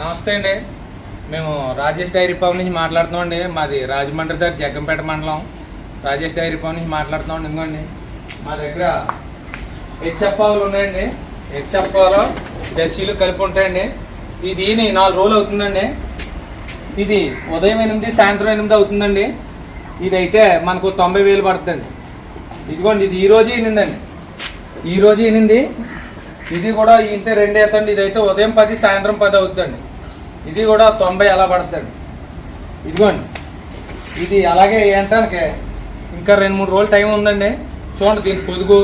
నమస్తే అండి. మేము రాజేష్ డైరీ ఫామ్ నుంచి మాట్లాడుతున్నాం అండి. మాది రాజమండ్రి దగ్గర జగ్గంపేట మండలం. రాజేష్ డైరీ ఫామ్ నుంచి మాట్లాడుతున్నాం ఇంకోండి మా దగ్గర హెచ్ఎఫ్ ఆవులు ఉన్నాయండి. హెచ్ఎఫ్ ఆవులో జెర్సీలు కలిపి ఉంటాయండి. ఇది నాలుగు రోజులు అవుతుందండి. ఇది ఉదయం ఎనిమిది సాయంత్రం ఎనిమిది అవుతుందండి. ఇది అయితే మనకు తొంభై వేలు పడుతుందండి. ఇదిగోండి ఇది ఈరోజు రోజు ఈనిందండి ఈ రోజు ఈనింది ఇది కూడా ఇంతే రెండు అవుతుంది ఇది అయితే ఉదయం పది సాయంత్రం పది అవుతుందండి. ఇది కూడా తొంభై అలా పడతాడు. ఇదిగోండి. ఇది అలాగే ఏంటానికి ఇంకా రెండు మూడు రోజులు టైం ఉందండి. చూడండి దీని పొదుగు.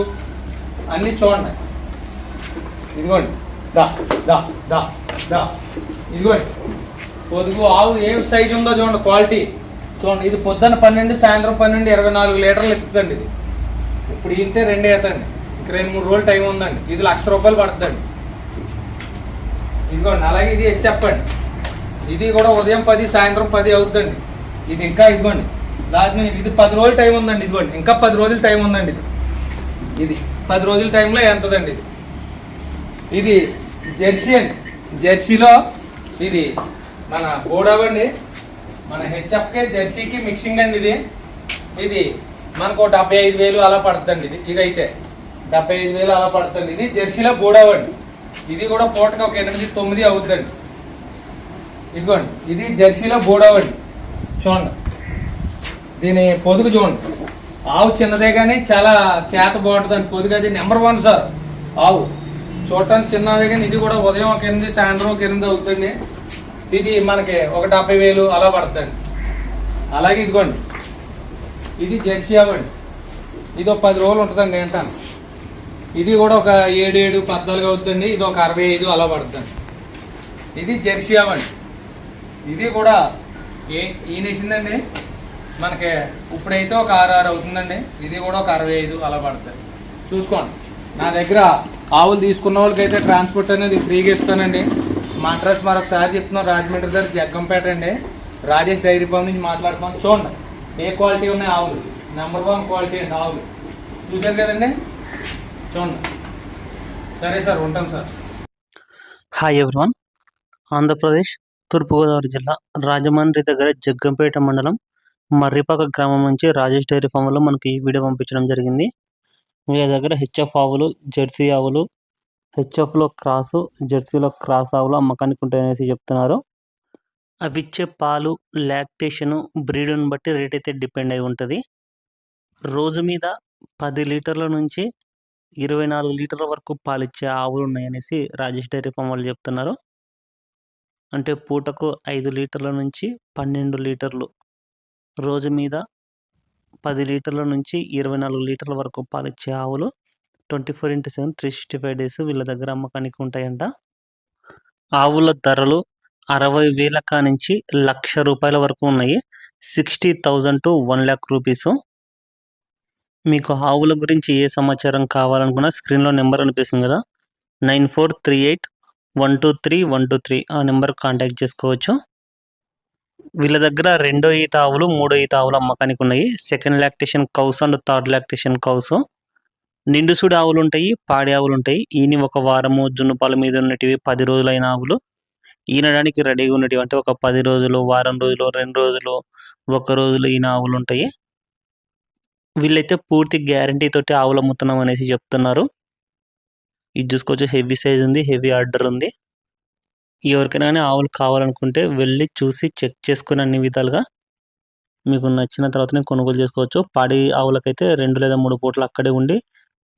అన్నీ చూడండి. ఇదిగోండి. దా దా దా దా. ఇదిగోండి. పొదుగు ఆవు ఏం సైజు ఉందో చూడండి క్వాలిటీ. చూడండి ఇది పొద్దున్న పన్నెండు సాయంత్రం పన్నెండు ఇరవై నాలుగు లీటర్లు ఇస్తుందండి ఇది. ఇప్పుడు ఇంతే రెండే అవుతండి ఇంక రెండు మూడు రోజులు టైం ఉందండి. ఇది లక్ష రూపాయలు పడుతుందండి. ఇదిగోండి అలాగే ఇది చెప్పండి. ఇది కూడా ఉదయం పది సాయంత్రం పది అవుతుందండి ఇది ఇంకా ఇదిగోండి. లాస్ట్ ఇది పది రోజులు టైం ఉందండి ఇదిగోండి. ఇంకా పది రోజులు టైం ఉందండి ఇది. ఇది పది రోజుల టైంలో ఎంతదండి ఇది? ఇది జెర్సీ అండి. జెర్సీలో ఇది మన గోడవండి. మన హెచ్ఎఫ్కే జెర్సీకి మిక్సింగ్ అండి ఇది. ఇది మనకు డెబ్బై ఐదు వేలు అలా పడుతుందండి ఇది. ఇదైతే డెబ్బై ఐదు వేలు అలా పడుతుంది ఇది జెర్సీలో గోడవండి. ఇది కూడా పూటకి ఒక ఎనిమిది తొమ్మిది అవుతుందండి ఇదిగోండి ఇది జెర్సీలో బోడవండి. చూడండి. దీని పొదుగు చూడండి. ఆవు చిన్నదే కానీ చాలా చేత బాగుంటుందండి పొదుగు. అది నెంబర్ వన్ సార్ ఆవు. చూడటానికి చిన్నదే కానీ ఇది కూడా ఉదయం ఒక ఎనిమిది సాయంత్రం ఒక ఎనిమిది అవుతుంది ఇది మనకి ఒక డెబ్బై వేలు అలా పడుతుంది అలాగే ఇదిగోండి. ఇది జెర్సీ అవ్వండి ఇది ఒక పది రోజులు ఉంటుందండి ఏంటాను ఇది కూడా ఒక ఏడు ఏడు పద్నాలుగు అవుతుంది ఇది ఒక అరవై ఐదు అలా పడుతుంది ఇది జెర్సీ అవ్వండి ఇది కూడా ఏ ఈనేసిందండి? మనకి ఇప్పుడైతే ఒక ఆరు ఆరు అవుతుందండి. ఇది కూడా ఒక అరవై ఐదు అలా పడుతుంది. చూసుకోండి. నా దగ్గర ఆవులు తీసుకున్న వాళ్ళకైతే ట్రాన్స్పోర్ట్ అనేది ఫ్రీగా ఇస్తానండి. మా అడ్రస్ మరొకసారి చెప్తున్నాం రాజమండ్రి దగ్గర జగ్గంపేట అండి. రాజేష్ డైరీ ఫామ్ నుంచి మాట్లాడుతున్నాం. చూడండి ఏ క్వాలిటీ ఉన్నాయి ఆవులు? నెంబర్ వన్ క్వాలిటీ అండి ఆవులు. చూశారు కదండి? చూడండి. సరే సార్ ఉంటాం సార్. Hi everyone Andhra Pradesh. తూర్పుగోదావరి జిల్లా రాజమండ్రి దగ్గర జగ్గంపేట మండలం మర్రిపాక గ్రామం నుంచి రాజేష్ డైరీ ఫామ్లో మనకి ఈ వీడియో పంపించడం జరిగింది. వీళ్ళ దగ్గర హెచ్ఎఫ్ ఆవులు జెర్సీ ఆవులు హెచ్ఎఫ్లో క్రాసు జెర్సీలో క్రాస్ ఆవులు అమ్మకానికి ఉంటాయనేసి చెప్తున్నారు. అవి ఇచ్చే పాలు లాక్టేషను బ్రీడును బట్టి రేట్ అయితే డిపెండ్ అయి ఉంటుంది. రోజు మీద పది లీటర్ల నుంచి ఇరవై నాలుగు లీటర్ల వరకు పాలిచ్చే ఆవులు ఉన్నాయనేసి రాజేష్ డైరీ ఫామ్ వాళ్ళు చెప్తున్నారు. అంటే పూటకు ఐదు లీటర్ల నుంచి పన్నెండు లీటర్లు. రోజు మీద పది లీటర్ల నుంచి ఇరవై నాలుగు లీటర్ల వరకు పాలిచ్చే ఆవులు twenty four into seven three sixty five days వీళ్ళ దగ్గర అమ్మకానికి ఉంటాయంట. ఆవుల ధరలు అరవై వేల నుంచి లక్ష రూపాయల వరకు ఉన్నాయి. Sixty thousand to one lakh rupees. మీకు ఆవుల గురించి ఏ సమాచారం కావాలనుకున్నా స్క్రీన్లో నెంబర్ అనిపిస్తుంది కదా. Nine four three eight one two three one two three ఆ నెంబర్ కాంటాక్ట్ చేసుకోవచ్చు. వీళ్ళ దగ్గర రెండో ఈత ఆవులు మూడో ఈత ఆవులు అమ్మకానికి ఉన్నాయి. Second lactation cows and third lactation cows నిండు సుడి ఆవులు ఉంటాయి పాడి ఆవులు ఉంటాయి. ఈయని ఒక వారము జున్నుపాల మీద ఉన్నటివి పది రోజులైన ఆవులు. ఈనడానికి రెడీగా ఉన్నటివి అంటే ఒక పది రోజులు వారం రోజులు రెండు రోజులు ఒక రోజులు ఈయన ఆవులు ఉంటాయి. వీళ్ళైతే పూర్తి గ్యారంటీ తోటి ఆవులు అమ్ముతున్నాం అనేసి చెప్తున్నారు. ఇది చూసుకోవచ్చు. హెవీ సైజ్ ఉంది హెవీ ఆర్డర్ ఉంది. ఎవరికైనా కానీ ఆవులు కావాలనుకుంటే వెళ్ళి చూసి చెక్ చేసుకుని అన్ని విధాలుగా మీకు నచ్చిన తర్వాతనే కొనుగోలు చేసుకోవచ్చు. పాడి ఆవులకైతే రెండు లేదా మూడు పూటలు అక్కడే ఉండి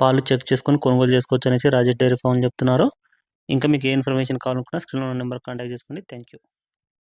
పాలు చెక్ చేసుకొని కొనుగోలు చేసుకోవచ్చు అనేసి రాజెట్ డైరీ ఫామ్ చెప్తున్నారు. ఇంకా మీకు ఏ ఇన్ఫర్మేషన్ కావాలనుకున్నా స్క్రీన్లో నెంబర్ కాంటాక్ట్ చేసుకోండి. Thank you